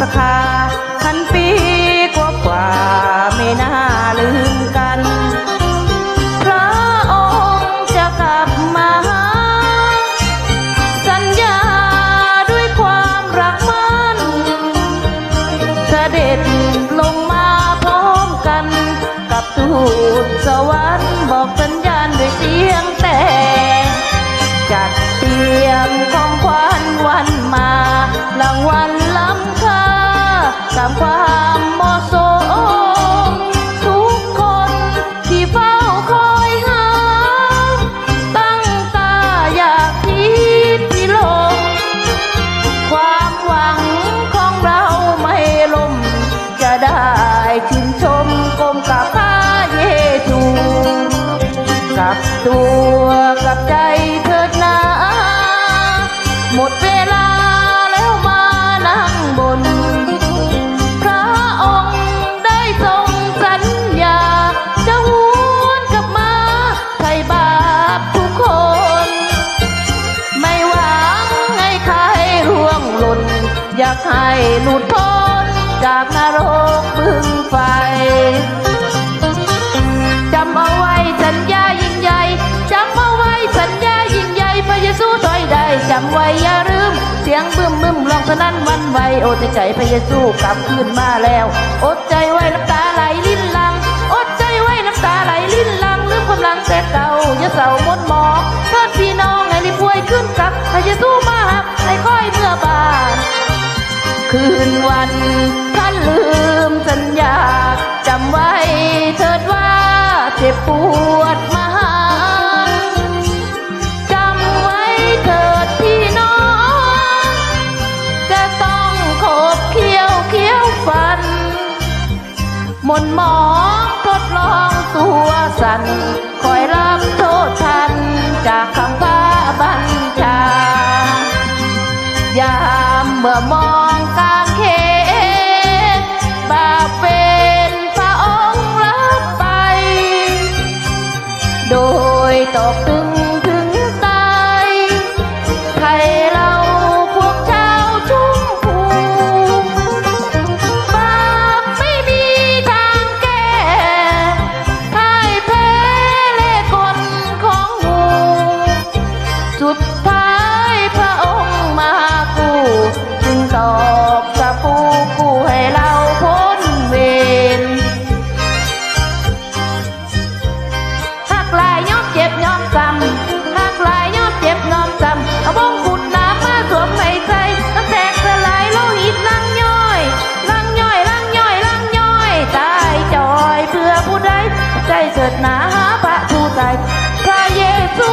สคาพันปีกว่ากว่าไม่น่าลืมกัน พระองค์จะกลับมา สัญญาด้วยความรักมันเสด็จลงมาพร้อมกัน กับทูตสวรรค์บอกสัญญาณด้วยเสียงแต่ ตัวกับใจเถิดนา หมดเวลาแล้วมานั่งบน พระองค์ได้ทรงสัญญา จะหวนกลับมาไถ่บาปทุกคน ไม่หวังให้ใครร่วงหล่น อยากให้หลุดพ้นจากนรกบึงไฟ ถอยได้จำไว้อย่าลืม เสียงบึ้มบึ้มลองสนั่นวันไหวโอใจใจพระเยซูกลับคืนมาแล้ว อดใจไว้น้ำตาไหลลิ้นลัง อดใจไว้น้ำตาไหลลิ้นลังลืมความหลังแต่เก่าอย่าเศร้าหมดหมองเพื่อนพี่น้องให้รีบป่วยขึ้นกลับพระเยซูมาหักให้ค่อยเมื่อบานคืนวันท่านลืม มนหมองทดลองตัวสั่นคอย สุดท้ายพระองค์มากู้จึงตอบกับผู้กู้ให้เราพ้นเวรหากลายยอมเจ็บยอมจำหากลายยอมเจ็บยอมจำเอาบงขุดน้ำมาสวมในใจน้ำแตกสลายโลหิตลังย่อยลังย่อยลังย่อยลังย่อยตายจอยเพื่อผู้ใดใจเกิดหนาหาพระผู้ใจพระเยซู